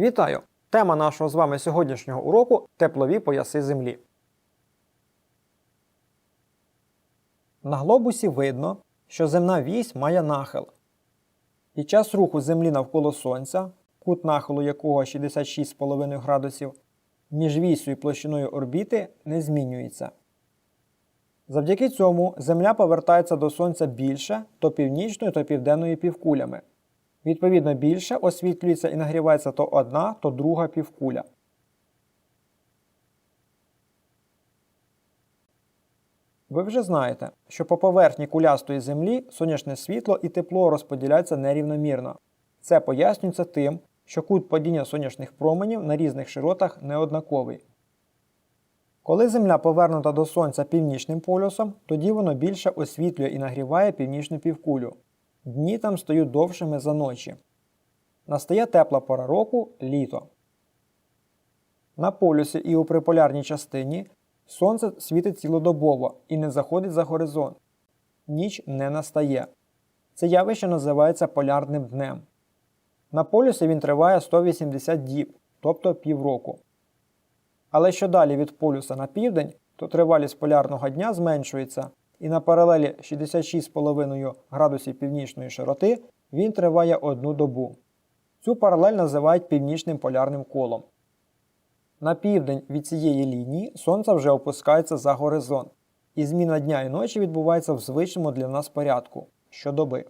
Вітаю! Тема нашого з вами сьогоднішнього уроку теплові пояси Землі. На глобусі видно, що земна вісь має нахил. Під час руху Землі навколо Сонця, кут нахилу якого 66,5 градусів, між вісю і площиною орбіти не змінюється. Завдяки цьому Земля повертається до Сонця більше то північною, то південною півкулями. Відповідно, більше освітлюється і нагрівається то одна, то друга півкуля. Ви вже знаєте, що по поверхні кулястої землі сонячне світло і тепло розподіляються нерівномірно. Це пояснюється тим, що кут падіння сонячних променів на різних широтах неоднаковий. Коли Земля повернута до Сонця північним полюсом, тоді воно більше освітлює і нагріває північну півкулю. Дні там стають довшими за ночі. Настає тепла пора року літо. На полюсі і у приполярній частині сонце світить цілодобово і не заходить за горизонт. Ніч не настає. Це явище називається полярним днем. На полюсі він триває 180 діб, тобто півроку. Але що далі від полюса на південь, то тривалість полярного дня зменшується, і на паралелі 66,5 градусів північної широти він триває одну добу. Цю паралель називають північним полярним колом. На південь від цієї лінії сонце вже опускається за горизонт, і зміна дня і ночі відбувається в звичному для нас порядку щодоби.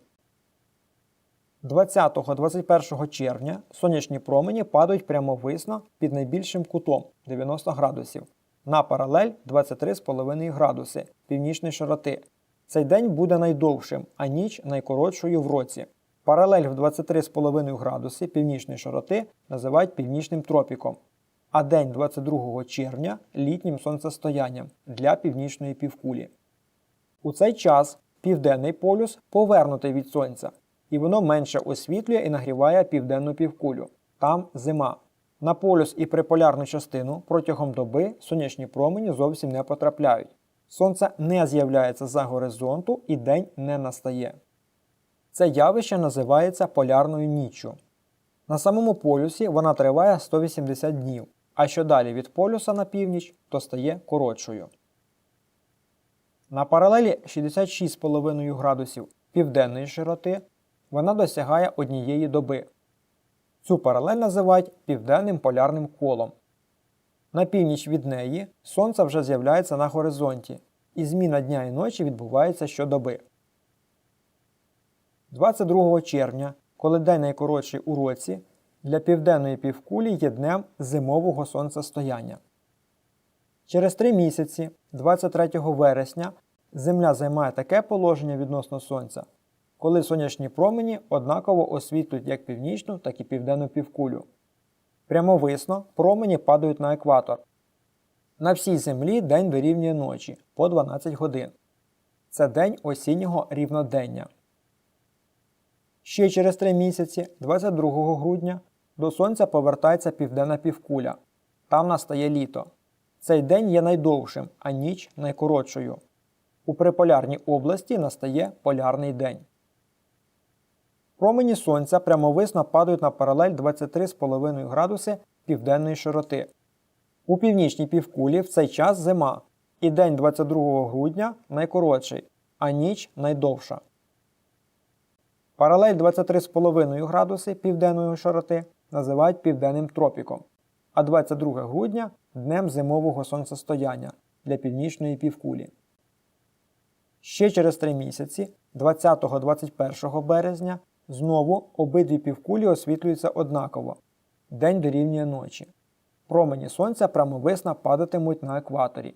20-21 червня сонячні промені падають прямовисно під найбільшим кутом 90 градусів на паралель 23,5 градуси північної широти. Цей день буде найдовшим, а ніч найкоротшою в році. Паралель в 23,5 градуси північної широти називають північним тропіком, а день 22 червня літнім сонцестоянням для північної півкулі. У цей час південний полюс повернутий від сонця, і воно менше освітлює і нагріває південну півкулю. Там зима. На полюс і приполярну частину протягом доби сонячні промені зовсім не потрапляють. Сонце не з'являється за горизонту і день не настає. Це явище називається полярною ніччю. На самому полюсі вона триває 180 днів, а що далі від полюса на північ, то стає коротшою. На паралелі 66,5 градусів південної широти вона досягає однієї доби. Цю паралель називають південним полярним колом. На північ від неї сонце вже з'являється на горизонті, і зміна дня і ночі відбувається щодоби. 22 червня, коли день найкоротший у році, для південної півкулі є днем зимового сонцестояння. Через три місяці, 23 вересня, Земля займає таке положення відносно Сонця, коли сонячні промені однаково освітлюють як північну, так і південну півкулю. Прямовисно промені падають на екватор. На всій землі день дорівнює ночі по 12 годин. Це день осіннього рівнодення. Ще через 3 місяці, 22 грудня, до Сонця повертається південна півкуля. Там настає літо. Цей день є найдовшим, а ніч найкоротшою. У приполярній області настає полярний день. Промені сонця прямовисно падають на паралель 23,5 градуси південної широти. У північній півкулі в цей час зима, і день 22 грудня найкоротший, а ніч найдовша. Паралель 23,5 градуси південної широти називають південним тропіком, а 22 грудня днем зимового сонцестояння для північної півкулі. Ще через 3 місяці, 20-21 березня, Знову обидві півкулі освітлюються однаково. День дорівнює ночі. Промені сонця прямовисно падатимуть на екваторі.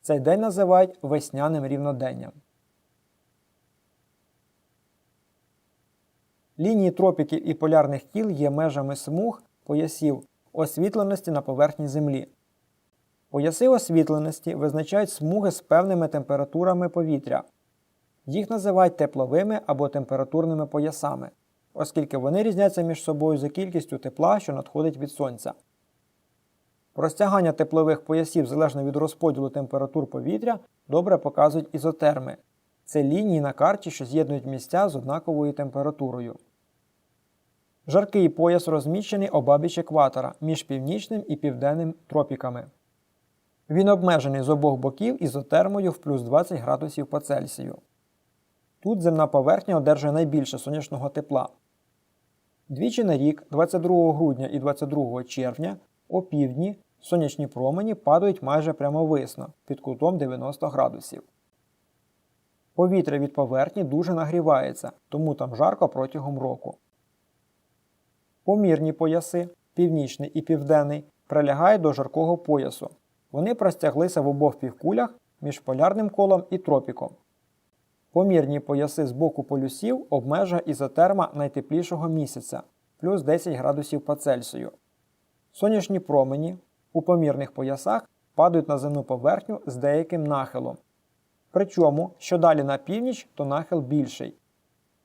Цей день називають весняним рівноденням. Лінії тропіків і полярних кіл є межами смуг поясів освітленості на поверхні Землі. Пояси освітленості визначають смуги з певними температурами повітря. Їх називають тепловими або температурними поясами, оскільки вони різняться між собою за кількістю тепла, що надходить від сонця. Розтягання теплових поясів залежно від розподілу температур повітря добре показують ізотерми. Це лінії на карті, що з'єднують місця з однаковою температурою. Жаркий пояс розміщений обабіч екватора між північним і південним тропіками. Він обмежений з обох боків ізотермою в плюс 20 градусів по Цельсію. Тут земна поверхня одержує найбільше сонячного тепла. Двічі на рік, 22 грудня і 22 червня, о півдні сонячні промені падають майже прямовисно під кутом 90 градусів. Повітря від поверхні дуже нагрівається, тому там жарко протягом року. Помірні пояси, північний і південний, прилягають до жаркого поясу. Вони простяглися в обох півкулях між полярним колом і тропіком. Помірні пояси з боку полюсів обмежує ізотерма найтеплішого місяця плюс 10 градусів по Цельсію. Сонячні промені у помірних поясах падають на земну поверхню з деяким нахилом. Причому, що далі на північ, то нахил більший.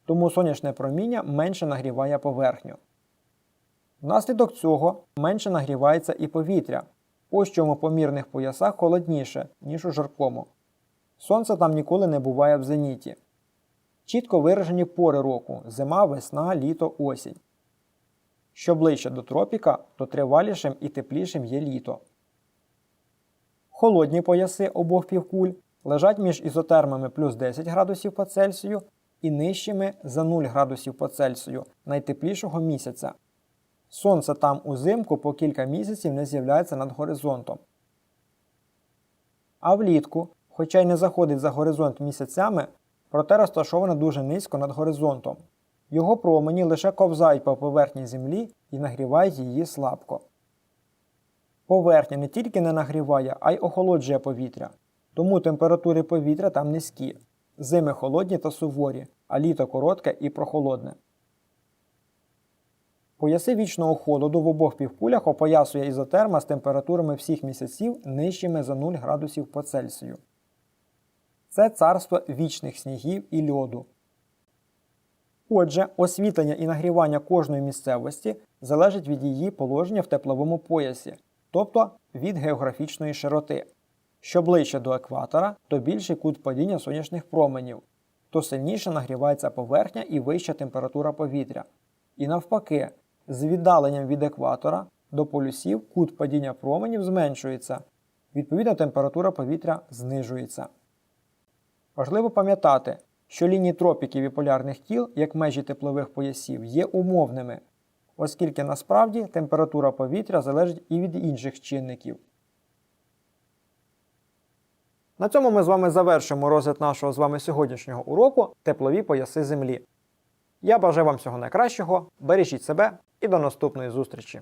Тому сонячне проміння менше нагріває поверхню. Внаслідок цього менше нагрівається і повітря. Ось чому по мірних поясах холодніше, ніж у жаркому. Сонце там ніколи не буває в зеніті. Чітко виражені пори року зима, весна, літо, осінь. Що ближче до тропіка, то тривалішим і теплішим є літо. Холодні пояси обох півкуль лежать між ізотермами плюс 10 градусів по Цельсію і нижчими за 0 градусів по Цельсію найтеплішого місяця. Сонце там узимку по кілька місяців не з'являється над горизонтом. А влітку, хоча й не заходить за горизонт місяцями, проте розташоване дуже низько над горизонтом. Його промені лише ковзають по поверхні Землі і нагрівають її слабко. Поверхня не тільки не нагріває, а й охолоджує повітря, тому температури повітря там низькі, зими холодні та суворі, а літо коротке і прохолодне. Пояси вічного холоду в обох півкулях опоясує ізотерма з температурами всіх місяців нижчими за 0 градусів по Цельсію. Це царство вічних снігів і льоду. Отже, освітлення і нагрівання кожної місцевості залежить від її положення в тепловому поясі, тобто від географічної широти. Що ближче до екватора, то більший кут падіння сонячних променів, то сильніше нагрівається поверхня і вища температура повітря. І навпаки, з віддаленням від екватора до полюсів кут падіння променів зменшується, відповідно температура повітря знижується. Важливо пам'ятати, що лінії тропіків і полярних кіл, як межі теплових поясів, є умовними, оскільки насправді температура повітря залежить і від інших чинників. На цьому ми з вами завершимо розгляд нашого з вами сьогоднішнього уроку теплові пояси Землі. Я бажаю вам всього найкращого, бережіть себе і до наступної зустрічі!